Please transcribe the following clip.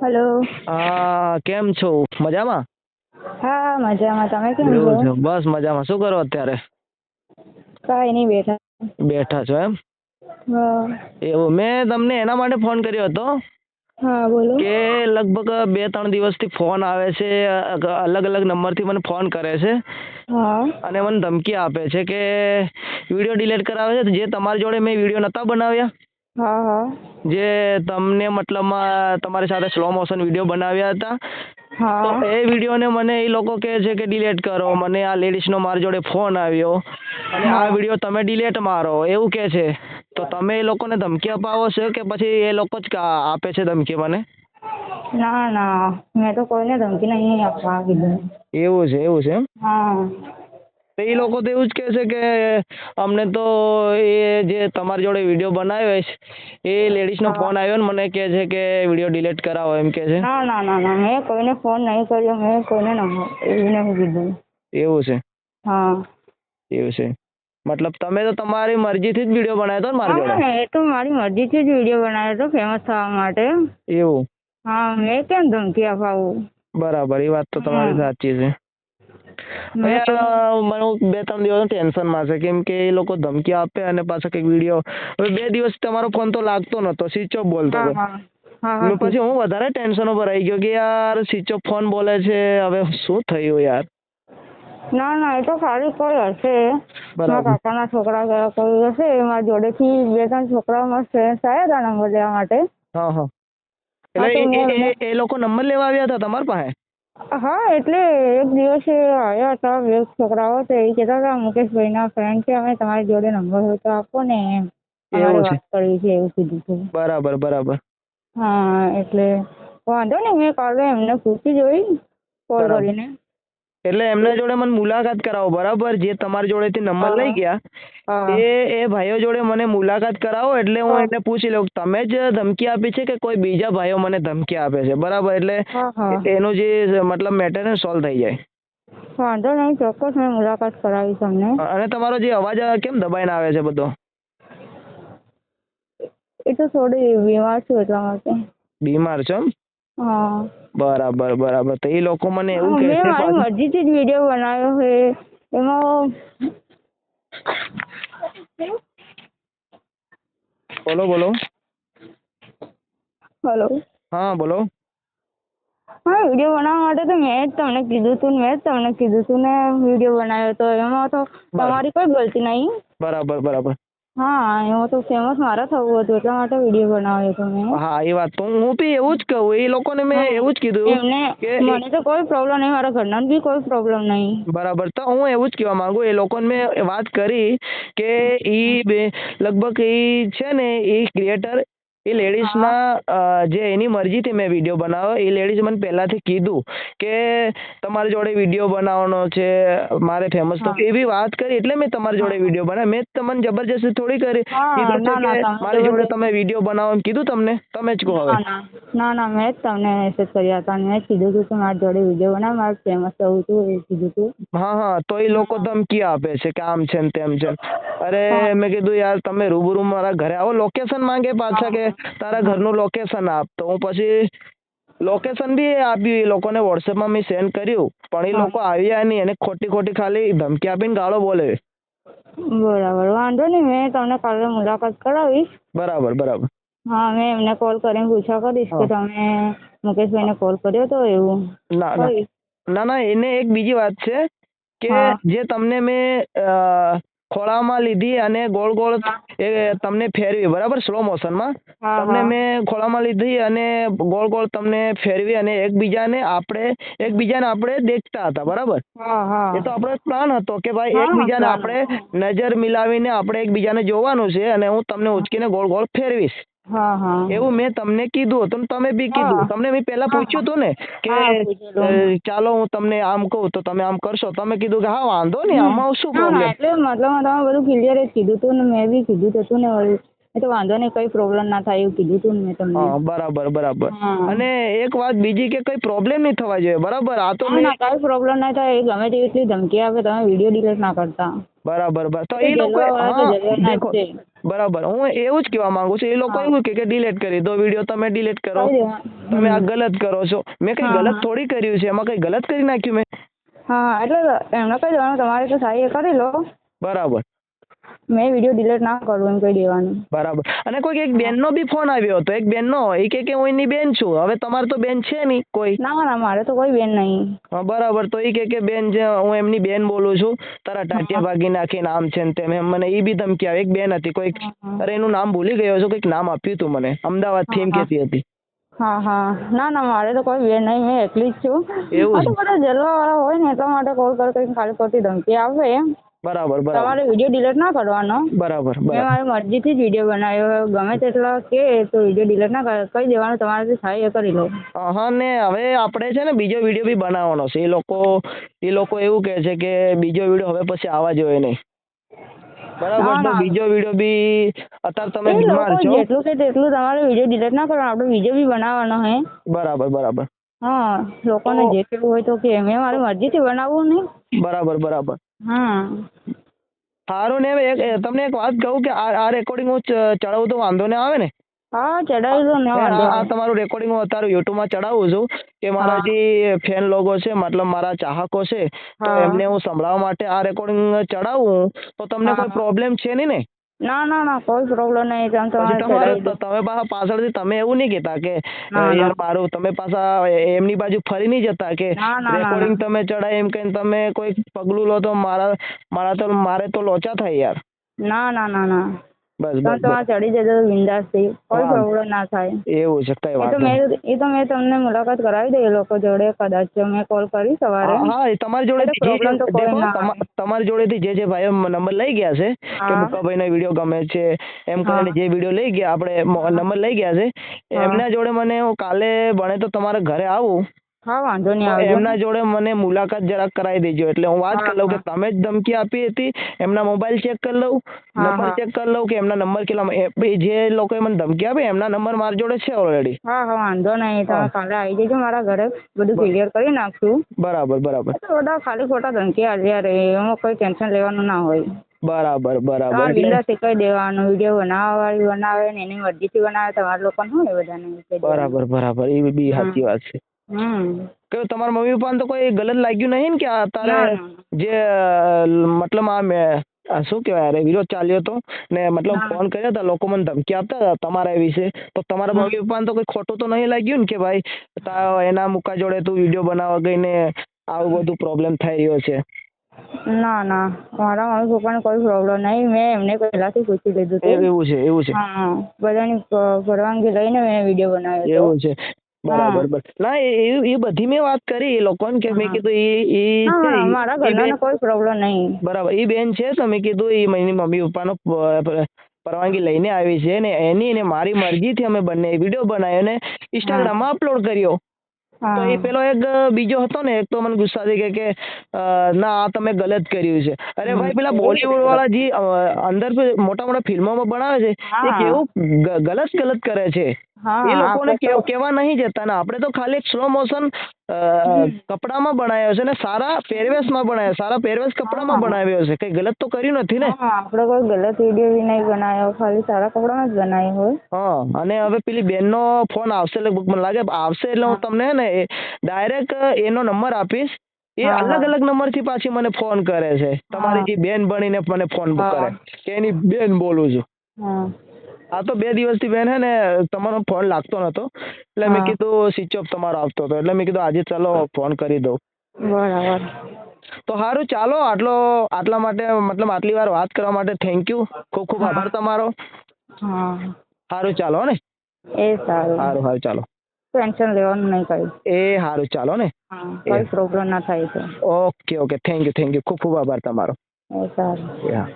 Hello હા કેમ છો? મજામાં? હા મજામાં. તમે કેમ છો? બસ મજામાં. શું કરો અત્યારે? કાઈ નહીં બેઠા. બેઠા છો એમ? એવું મેં તમને એના માટે ફોન કર્યો હતો હા બોલો. કે લગભગ બે ત્રણ દિવસથી ફોન આવે છે અલગ અલગ નંબરથી મને ફોન કરે છે. હા. અને મને ધમકી આપે છે કે વીડિયો ડિલીટ કરાવે છે જે તમારી જોડે મેં વીડિયો નતા બનાવ્યા. જે તમને મતલબમાં તમારી સાથે સ્લો મોશન વીડિયો બનાવ્યા હતા. તો હા એ વિડીયોને મને એ લોકો કહે છે કે ડિલીટ કરો. મને આ લેડીઝનો મારી જોડે ફોન આવ્યો. અને આ વીડિયો તમે ડિલીટ મારો. એવું કહે છે. તો તમે એ લોકોને ધમકી અપાવો છો કે પછી એ લોકો જ આપે છે ધમકી મને? ના ના. મેં તો કોઈને ધમકી નહીં આપવા કીધું. એવું છે એવું છે એમ? હા. તો એ લોકો તો એવું જ કે છે કે અમને તો એ જે તમારી જોડે વીડિયો બનાવ્યો છે એ લેડીઝનો ફોન આવ્યો ને મને કહે છે કે વીડિયો ડિલીટ કરાવો એમ કહે છે. ના ના ના ના મેં કોઈને ફોન નહીં કર્યો મેં કોઈને નહીં કીધું. એવું છે? હા. એવું છે. મતલબ તમે તો તમારી મરજીથી જ વીડિયો બનાવ્યો હતો મારી જોડે? એ તો મારી મરજીથી જ વીડિયો બનાવ્યો હતો ફેમસ થવા માટે. એવું? હા મેં કેમ ધમકી અપાવું? બરાબર એ વાત તો તમારી સાચી છે. મને હું બે ત્રણ દિવસ ટેન્શનમાં છે કેમ કે એ લોકો ધમકી આપે અને પાછો કંઈક વીડિયો હવે બે દિવસ તમારો ફોન તો લાગતો નતો સ્વિચ ઓફ બોલતો હા હતો હા હા ને હા પછી હું વધારે ટેન્શન ઉપર આવી ગયો કે યાર સ્વિચ ઓફ ફોન બોલે છે હવે શું થયું યાર ના ના એ તો ખાલી કોઈ હશે બરાબર. મારા કાકાના છોકરા ગયા કોઈ હશે મારા જોડેથી બે ત્રણ છોકરા મારા ફ્રેન્ડ્સ આવ્યા હતા નંબર લેવા માટે હા હા હા, એટલે તો એ- એ મેં- એ- એ લોકો નંબર લેવા આવ્યા હતા તમારી પાસે હા એટલે એક દિવસે આવ્યા હતા બે છોકરાઓ તો એ કહેતા હતા મુકેશભાઈના ફ્રેન્ડ છે અમે તમારી જોડે નંબર હોય તો આપો ને એમ. એવું વાત કરવી છે એવું કીધું છે બરાબર બરાબર. હા એટલે વાંધો નહીં મેં કાલે એમને પૂછી જોઈ કોલ. કરીને. એટલે એમના જોડે મને મુલાકાત કરાવો બરાબર? જે તમારી જોડેથી નંબર લઈ ગયા એ એ ભાઈઓ જોડે મને મુલાકાત કરાવો એટલે હું એને પૂછી લઉં તમે જ ધમકી આપી છે કે કોઈ બીજા ભાઈઓ મને ધમકી આપે છે? બરાબર? એટલે એનું જે મતલબ મેટર ને સોલ્વ થઈ જાય. વાંધો નહીં ચોક્કસ મેં મુલાકાત કરાવી તમને. અને તમારો જે અવાજ કેમ દબાઈને આવે છે બધો? એ તો થોડી બીમાર છું એટલા માટે. બીમાર છો એમ? હા. બરાબર બરાબર. તો એ લોકો મને એવું કહે મેં છે મારી પાછું- મરજીથી જ વીડિયો બનાવ્યો છે. એમાં બોલો બોલો. હેલો. હા બોલો. હા વીડિયો બનાવવા માટે તો મેં જ તમને કીધું ને મેં જ તમને કીધું હતું ને વીડિયો બનાવ્યો તો. એમાં તો તમારી કોઈ ગલતી નહીં. બરાબર બરાબર. હા એમાં તો ફેમસ મારે થવું હતું એટલા માટે વીડિયો બનાવ્યો હતો મેં. હા એ વાત તો હું બી એવું જ કહું એ લોકોને મેં એવું જ કીધું એમને કે મને તો કોઈ પ્રોબ્લેમ નહીં મારા ઘરનાને બી કોઈ પ્રોબ્લેમ નહીં. બરાબર તો હું એવું જ કહેવા માંગુ એ લોકોને મેં વાત કરી કે ઈ બે લગભગ ઈ છે ને એ ક્રિએટર એ લેડીઝના જે એની મરજીથી મેં વીડિયો બનાવ્યો એ લેડીઝ મને પહેલાથી કીધું કે તમારી જોડે વીડિયો બનાવવાનો છે મારે ફેમસ તો. એવી વાત કરી એટલે મેં તમારી જોડે વીડિયો બનાવ્યો. મેં તમને જબરજસ્તી થોડી કરી. કીધું કે મારી જોડે તમે વીડિયો બનાવો એમ કીધું તમને? તમે જ કહો હવે. ના ના ના ના મેં જ તમને મેસેજ કર્યા હતા. મેં કીધું હતું કે મારી જોડે વીડિયો બનાવ મારે ફેમસ થવું હતું એ કીધું હતું હા હા તો એ લોકો ધમકી આપે છે કે આમ છે ને તેમ છે. અરે મેં કીધું યાર તમે રૂબરૂ મારા ઘરે આવો લોકેશન માંગે પાછા કે તારા ઘરનું લોકેશન આપ. તો હું પછી લોકેશન બી આપ્યું એ લોકોને વોટ્સએપમાં મેં સેન્ડ કર્યું. પણ એ લોકો આવ્યા નહીં. અને ખોટી ખોટી ખાલી ધમકી આપીને ગાળો બોલે. બરાબર. વાંધો નહીં મેં તમને કાલે મુલાકાત કરાવીશ. બરાબર બરાબર. હા મેં એમને કોલ કરીને પૂછા કરીશ કે તમે મુકેશભાઈને કોલ કર્યો તો એવું? ના ના. ના ના એને એક બીજી વાત છે કે જે તમને મેં ખોળામાં લીધી અને ગોળ ગોળ એ તમને ફેરવી બરાબર? સ્લો મોશનમાં તમને મેં ખોળામાં લીધી અને ગોળ ગોળ તમને ફેરવી અને એકબીજાને આપણે એકબીજાને આપણે દેખતા હતા બરાબર? એ તો આપણો પ્લાન હતો કે ભાઈ એકબીજાને આપણે નજર મિલાવીને આપણે એકબીજાને જોવાનું છે અને હું તમને ઉચકીને ગોળ ગોળ ફેરવીશ. એવું મેં તમને કીધું હતું ને તમે બી કીધું. તમને મેં પહેલા પૂછ્યું હતું ને કે ચાલો હું તમને આમ કહું તો તમે આમ કરશો. તમે કીધું કે હા વાંધો નહીં આમાં શું પ્રોબ્લેમ એટલે મતલબ તમે બધું ક્લિયર જ કીધું હતું ને મેં બી કીધું તો હતું ને એ તો વાંધો નહીં કઈ પ્રોબ્લેમ ના થાય એવું કીધું હતું મેં તમને. હા બરાબર બરાબર. અને એક વાત બીજી કે કઈ પ્રોબ્લેમ નહીં થવા જોઈએ બરાબર? આ તો ના કઈ પ્રોબ્લેમ ના થાય. એ ગમે તેવી ધમકી આપે તમે વીડિયો ડિલીટ ના કરતા. બરાબર બરાબર. તો એ લોકો દેખો. બરાબર. હું એવું જ કહેવા માંગુ છું એ લોકો. એવું કે કે ડિલીટ કરી દો વીડિયો તમે ડિલીટ કરો. તમે આ ગલત કરો છો. મેં કઈ ગલત થોડી કર્યું છે? એમાં કઈ ગલત કરી નાખ્યું મેં? હા એટલે એમને કહી દેવાનું તમારે તો સારી એ કરી લો. બરાબર. મેં વીડિયો ડિલીટ ના કરું એમ કહી દેવાનું. બરાબર. અને કોઈક એક બેનનો બી ફોન આવ્યો હતો. એક બેનનો એ કે કે હું એની બેન છું. હવે તમારે તો બેન છે નહીં કોઈ. ના ના મારે તો કોઈ બેન નહીં. બરાબર. તો એ કે કે બેન છે હું એમની બેન બોલું છું. તારા ટાટિયા ભાગી નાખીને આમ છે ને તેમ. એમ મને એ બી ધમકી આવે એક બેન હતી. કોઈક અરે એનું નામ ભૂલી ગયો છું. કંઈક નામ આપ્યું હતું મને. અમદાવાદથી એમ. કહેતી હતી. હા હા. ના ના મારે તો કોઈ બેન નહીં. મેં એકલી જ છું. એવું બધા છે? વાળા હોય ને એટલા માટે કોલ કર કરીને ખાલી ખોટી ધમકી આવે એમ. બરાબર બરાબર. તમારે વીડિયો ડિલીટ ના કરવાનો. બરાબર મેં મારી મરજીથી જ વીડિયો બનાવ્યો ગમે તેટલા કે તો વીડિયો ડિલીટ ના કરી દેવાનો તમારે થાય એ કરી લો. હા ને હવે આપણે છે ને બીજો વીડિયો બી બનાવવાનો છે. એ લોકો એ લોકો એવું કહે છે કે બીજો વીડિયો હવે પછી આવવા જોઈએ નહીં. બરાબર તો બીજો વીડિયો બી અત્યારે તમે બીમાર છો. જેટલું કે તેટલું તમારે વીડિયો ડિલીટ ના કરવાનો. આપણે વીડિયો બી બનાવવાનો હે. બરાબર બરાબર. હા લોકોને જે કેવું હોય તો કે મેં મારી મરજીથી બનાવવું નહીં. બરાબર બરાબર. હા. સારું ને હવે એક તમને એક વાત કહું કે આ આ રેકોર્ડિંગ હું ચડાવું તો વાંધો ને આવે ને? હા ચડાવી દો ને આ વાંધો આ તમારું રેકોર્ડિંગ હું અત્યારે યુટ્યુબમાં ચડાવું છું કે મારા જે ફેન લોકો છે મતલબ મારા ચાહકો છે તો એમને હું સંભળાવવા માટે આ રેકોર્ડિંગ ચડાવું તો તમને કોઈ પ્રોબ્લેમ છે નહીં ને? ના ના ના કોઈ પ્રોબ્લેમ નહીં તમે તમારે તમે પાછા પાછળથી તમે એવું નહીં કહેતા કે. યાર મારું તમે પાછા એમની બાજુ ફરી નહીં જતા કે રેકોર્ડિંગ તમે ચડાય એમ કહીને તમે કોઈ પગલું લો તો મારા મારા તો મારે તો લોચા થાય યાર. ના ના ના ના. બસ બસ તો આ ચડી જજો બિંદાસથી કોઈ પ્રોબ્લેમ ના થાય. એવું છે કઈ વાત નહીં. એ તો મેં તમને મુલાકાત કરાવી દઈ એ લોકો જોડે કદાચ મેં કોલ કરી સવારે. હા તમારી જોડે તમારી જોડેથી જે જે ભાઈઓ નંબર લઈ ગયા છે કે હા. ના વીડિયો ગમે છે એમ. કરીને જે વીડિયો લઈ ગયા આપણે નંબર લઈ ગયા છે એમના જોડે મને હું કાલે બને તો તમારા ઘરે આવું. હા વાંધો નહીં આવજો. એમના જોડે મને મુલાકાત જરાક કરાવી દેજો. એટલે હું વાત કરી લઉં કે તમે જ ધમકી આપી હતી એમના મોબાઈલ ચેક કરી લઉં નંબર ચેક કરી લઉં કે એમના નંબર કેટલા જે લોકોએ મને ધમકી આપી એમના નંબર મારી જોડે છે ઓલરેડી હા હા વાંધો નહીં તમે. કાલે આવી જજો મારા ઘરે બધું ક્લિયર કરી નાખશું. બરાબર બરાબર. બધા ખાલી ખોટા ધમકી આવ્યા રે એમાં કોઈ ટેન્શન લેવાનું ના હોય. બરાબર બરાબર. બિંદાસ કહી દેવાનું વીડિયો બનાવવા વાળી બનાવે ને એની મરજીથી બનાવે તમારા લોકોને શું એ બધાને બરાબર બરાબર. એ બી સાચી વાત છે. હમ. કે તમારા મમ્મી પપ્પાને તો કોઈ ગલત લાગ્યું નહીં ને કે આ તારે જે મતલબ આ મેં શું કહેવાય અરે વિરોધ ચાલ્યો હતો ને મતલબ ફોન કર્યો હતા લોકો મને ધમકી આપતા હતા તમારા વિશે. તો તમારા મમ્મી પપ્પાને તો કોઈ ખોટું તો નહીં લાગ્યું ને કે ભાઈ એના મુકા જોડે તું વીડિયો બનાવવા ગઈને આવું બધું પ્રોબ્લેમ થઈ રહ્યો છે? ના ના. મારા મમ્મી પપ્પાને કોઈ પ્રોબ્લેમ નહીં. મેં એમને પહેલાથી પૂછી લીધું હતું. એવું છે એવું છે. હા બધાની પરવાનગી લઈને મેં વીડિયો બનાવ્યો એવું છે. બરાબર ના એ એ- બધી મેં વાત કરી એ લોકોને કે મેં કીધું એ એ મારા ઈ કોઈ પ્રોબ્લેમ નહીં. બરાબર એ બેન છે તો મેં કીધું એ મારી મમ્મી પપ્પાનો પરવાનગી લઈને આવી છે ને એની ને મારી મરજીથી અમે બંને વીડિયો બનાવ્યો ને ઇન્સ્ટાગ્રામમાં અપલોડ કર્યો. તો એ પેલો એક બીજો હતો ને એક તો મને ગુસ્સાથી કહે કે ના આ તમે ગલત કર્યું છે. અરે ભાઈ પેલા બોલીવુડ વાળા જે અંદર મોટા મોટા ફિલ્મોમાં બનાવે છે એ કેવું ગલત ગલત કરે છે? એ લોકોને કેવા કહેવા નહીં જતા ને આપણે તો ખાલી એક સ્લો મોશન કપડામાં બનાવ્યો છે ને સારા પહેરવેશમાં બનાવ્યો સારા પહેરવેશ કપડામાં બનાવ્યો છે કઈ ગલત તો કર્યું નથી ને? આપણે કોઈ ગલત વીડિયો બી નહીં બનાવ્યો ખાલી સારા કપડામાં જ બનાવ્યો હોય. હા અને હવે પેલી બેનનો ફોન આવશે લગભગ મને લાગે આવશે એટલે હું તમને ને ડાયરેક્ટ એનો નંબર આપીશ. એ અલગ અલગ નંબરથી પાછી મને ફોન કરે છે. તમારી જે બેન બનીને મને ફોન. કરે. કે એની બેન બોલું છું. હા તો બે દિવસથી બેન હે ને તમારો ફોન લાગતો નતો. એટલે મેં કીધું સ્વિચ ઓફ તમારો આવતો હતો. એટલે મેં કીધું આજે ચાલો ફોન કરી દઉં. બરાબર. તો સારું ચાલો આટલો આટલા માટે મતલબ આટલી વાર વાત કરવા માટે થેન્ક યુ ખૂબ ખૂબ આભાર તમારો. હા. સારું ચાલો ને. એ સારું. સારું સારું ચાલો. ટેન્શન લેવાનું નહીં કઈ. એ સારું ચાલો ને. કોઈ પ્રોબ્લેમ ના થાય છે okay okay. Thank you thank you ખૂબ ખૂબ આભાર તમારો. એ સારું. હા.